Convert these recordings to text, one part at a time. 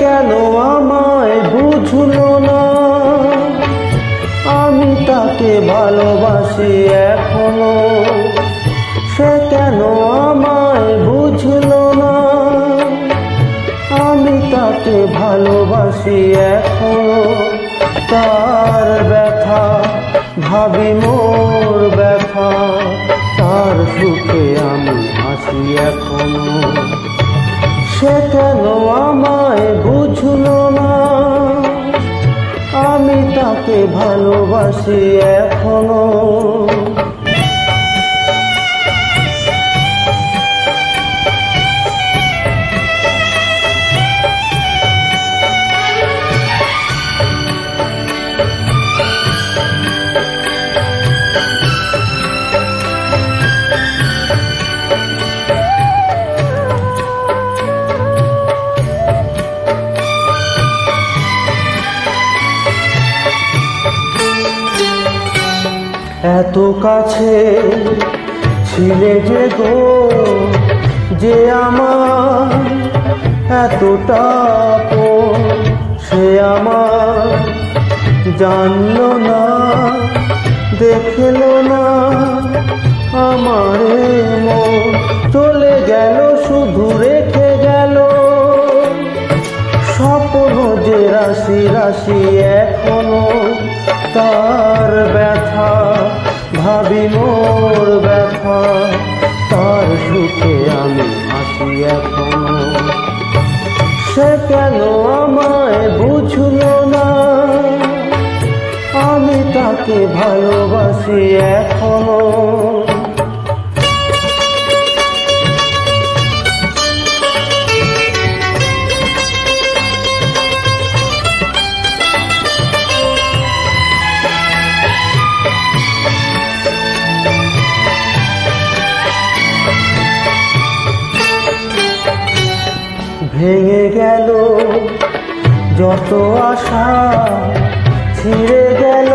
কেন আমায় বুঝলো না? আমি তাকে ভালোবাসি এখনও। সে কেন আমায় বুঝলো না? আমি তাকে ভালোবাসি এখনও। তার ব্যথা, ভাবি মোর ব্যথা। তার সুখে আমি হাসি এখনও। সে কেন আমায় বুঝলো না? আমি তাকে ভালোবাসি এখনও। এত কাছে ছিলে যে গো, যে আমার এতটা সে আমার জানল না, দেখল না, আমারে চলে গেল, শুধু রেখে গেল। স্বপ্ন যে রাশি রাশি এখনও তার সুখে আমি হাসি এখনও। সে কেন আমায় বুঝল না? আমি তাকে ভালোবাসি এখনও। ভেঙে গেল। যত আশা ছিঁড়ে গেল,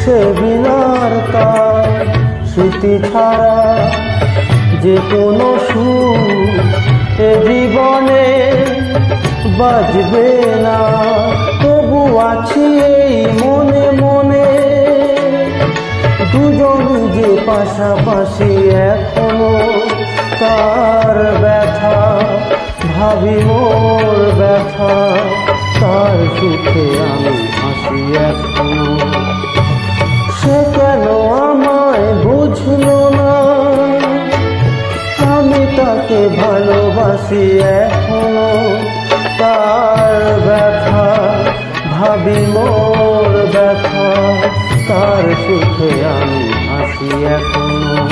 সে বিনার তার স্মৃতি ছাড়া যে কোনো সুর এ জীবনে বাজবে না। তবু আছি এই মনে মনে। দুজন যে পাশাপাশি এখনও তার ব্যথা সুখে আমি হাসি এখনও। সে কেন আমায় বুঝলো না? আমি তাকে ভালোবাসি এখনও। তার ব্যথা, ভাবি মোর ব্যথা। তার সুখে আমি হাসি এখনও।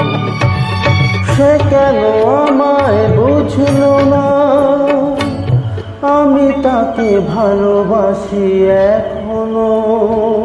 সে কেন আমায় বুঝলো না? আমি তাকে ভালোবাসি এখনও।